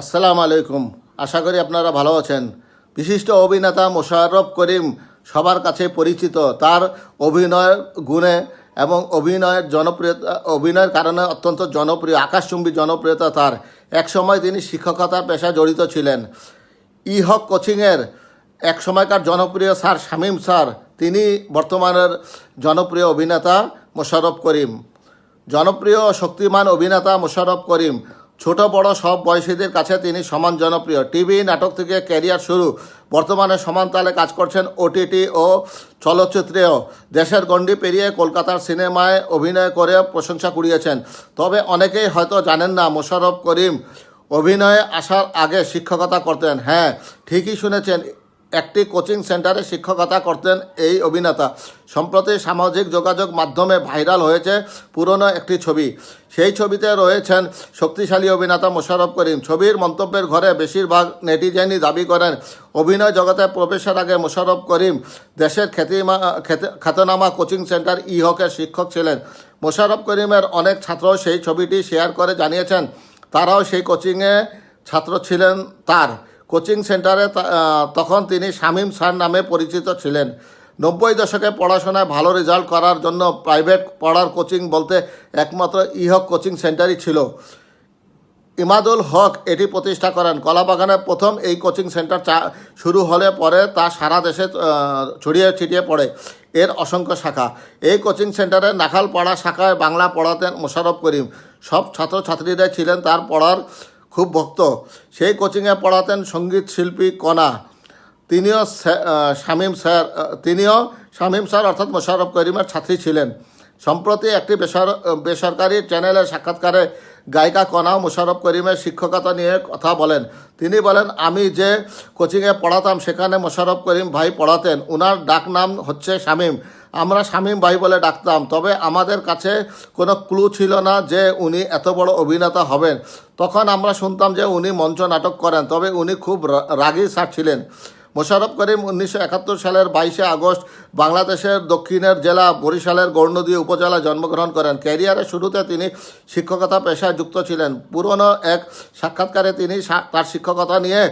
আসসালামু আলাইকুম। আশা করি আপনারা ভালো আছেন। বিশিষ্ট অভিনেতা মোশাররফ করিম সবার কাছে পরিচিত। তার অভিনয়ের গুণে এবং অভিনয়ের জনপ্রিয়তা, অভিনয়ের কারণে অত্যন্ত জনপ্রিয়, আকাশচুম্বী জনপ্রিয়তা তার। একসময় তিনি শিক্ষকতার পেশায় জড়িত ছিলেন। ইহক কোচিংয়ের এক সময়কার জনপ্রিয় স্যার শামীম স্যার, তিনি বর্তমানের জনপ্রিয় অভিনেতা মোশাররফ করিম। জনপ্রিয় শক্তিমান অভিনেতা মোশাররফ করিম ছোট বড় সব বয়সীদের কাছে তিনি সমান জনপ্রিয়। টিভি নাটক থেকে ক্যারিয়ার শুরু। বর্তমানে সমান তালে কাজ করছেন ওটিটি ও চলচ্চিত্রেও। দেশের গণ্ডি পেরিয়ে কলকাতার সিনেমায় অভিনয় করে প্রশংসা কুড়িয়েছেন। তবে অনেকেই হয়তো জানেন না, মোশাররফ করিম অভিনয়ে আসার আগে শিক্ষকতা করতেন। হ্যাঁ ঠিকই শুনেছেন একটি কোচিং সেন্টারে শিক্ষকতা করতেন এই অভিনেতা। সম্প্রতি সামাজিক যোগাযোগ মাধ্যমে ভাইরাল হয়েছে পুরনো একটি ছবি। সেই ছবিতে রয়েছেন শক্তিশালী অভিনেতা মোশাররফ করিম। ছবির মন্তব্যের ঘরে বেশিরভাগ নেটিজেনই দাবি করেন, অভিনয় জগতে প্রবেশের আগে মোশাররফ করিম দেশের খ্যাতিমা, খ্যাতি- খ্যাতনামা কোচিং সেন্টার ইহকের শিক্ষক ছিলেন। মোশাররফ করিমের অনেক ছাত্র সেই ছবিটি শেয়ার করে জানিয়েছেন, তারাও সেই কোচিংয়ে ছাত্র ছিলেন তার। কোচিং সেন্টারে তখন তিনি শামীম স্যার নামে পরিচিত ছিলেন। নব্বই দশকে পড়াশোনায় ভালো রেজাল্ট করার জন্য প্রাইভেট পড়ার কোচিং বলতে একমাত্র ইহক কোচিং সেন্টারই ছিল। ইমাদুল হক এটি প্রতিষ্ঠা করেন। কলাবাগানে প্রথম এই কোচিং সেন্টার শুরু হলে পরে তা সারা দেশে ছড়িয়ে ছিটিয়ে পড়ে। এর অসংখ্য শাখা। এই কোচিং সেন্টারে নাখালপাড়া শাখায় বাংলা পড়াতেন মোশারফ করিম। সব ছাত্রছাত্রীরা ছিলেন তার পড়ার খুব ভক্ত। সেই কোচিংয়ে পড়াতেন সংগীত শিল্পী কণা। তিনিও শামীম স্যার তিনিও শামীম স্যার অর্থাৎ মোশারফ করিমের ছাত্রী ছিলেন। সম্প্রতি একটি বেসর, বেসরকারি চ্যানেলের সাক্ষাৎকারে গায়িকা কণা মোশাররফ করিমের শিক্ষকতা নিয়ে কথা বলেন। তিনি বলেন, আমি যে কোচিংয়ে পড়াতাম, সেখানে মোশারফ করিম ভাই পড়াতেন। ওনার ডাক নাম হচ্ছে শামীম। আমরা শামীম ভাই বলে ডাকতাম। তবে আমাদের কাছে কোনো ক্লু ছিল না যে উনি এত বড় অভিনেতা হবেন। তখন আমরা শুনতাম যে উনি মঞ্চ নাটক করেন, তবে উনি খুব রাগী স্যার ছিলেন। মোশারফ করিম উনিশশো একাত্তর সালের বাইশে আগস্ট বাংলাদেশের দক্ষিণের জেলা বরিশালের গৌরনদী উপজেলায় জন্মগ্রহণ করেন। ক্যারিয়ারের শুরুতে তিনি শিক্ষকতা পেশায় যুক্ত ছিলেন। পুরনো এক সাক্ষাৎকারে তিনি তার শিক্ষকতা নিয়ে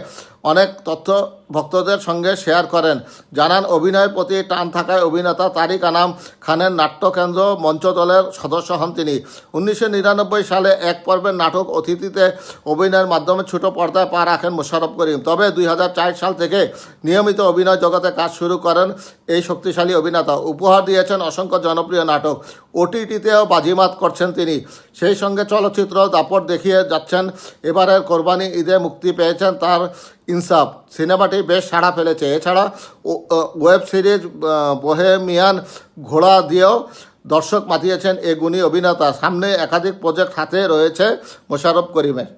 অনেক তথ্য ভক্তদের সঙ্গে শেয়ার করেন। জানান, অভিনয়ের প্রতি টান থাকায় অভিনেতা তারিক আনাম খানের নাট্যকেন্দ্র মঞ্চদলের সদস্য হন তিনি। উনিশশো নিরানব্বই সালে এক পর্বের নাটক অতিথিতে অভিনয়ের মাধ্যমে ছোট পর্দায় পা রাখেন মোশারফ করিম। তবে দুই হাজার চার সাল থেকে নিয়মিত অভিনয় জগতে কাজ শুরু করেন এই শক্তিশালী অভিনেতা। উপহার দিয়েছেন অসংখ্য জনপ্রিয় নাটক। ওটিটিতেও বাজিমাত করছেন তিনি। সেই সঙ্গে চলচ্চিত্র দাপট দেখিয়ে যাচ্ছেন। এবারের কোরবানি ঈদে মুক্তি পেয়েছেন তার ইনসাফ। সিনেমাটি বেশ সাড়া ফেলেছে। এছাড়া ওয়েব সিরিজ বোহেমিয়ান ঘোড়া দিয়েও দর্শক মাতিয়েছেন এ গুণী অভিনেতা। সামনে একাধিক প্রজেক্ট হাতে রয়েছে মোশারফ করিমের।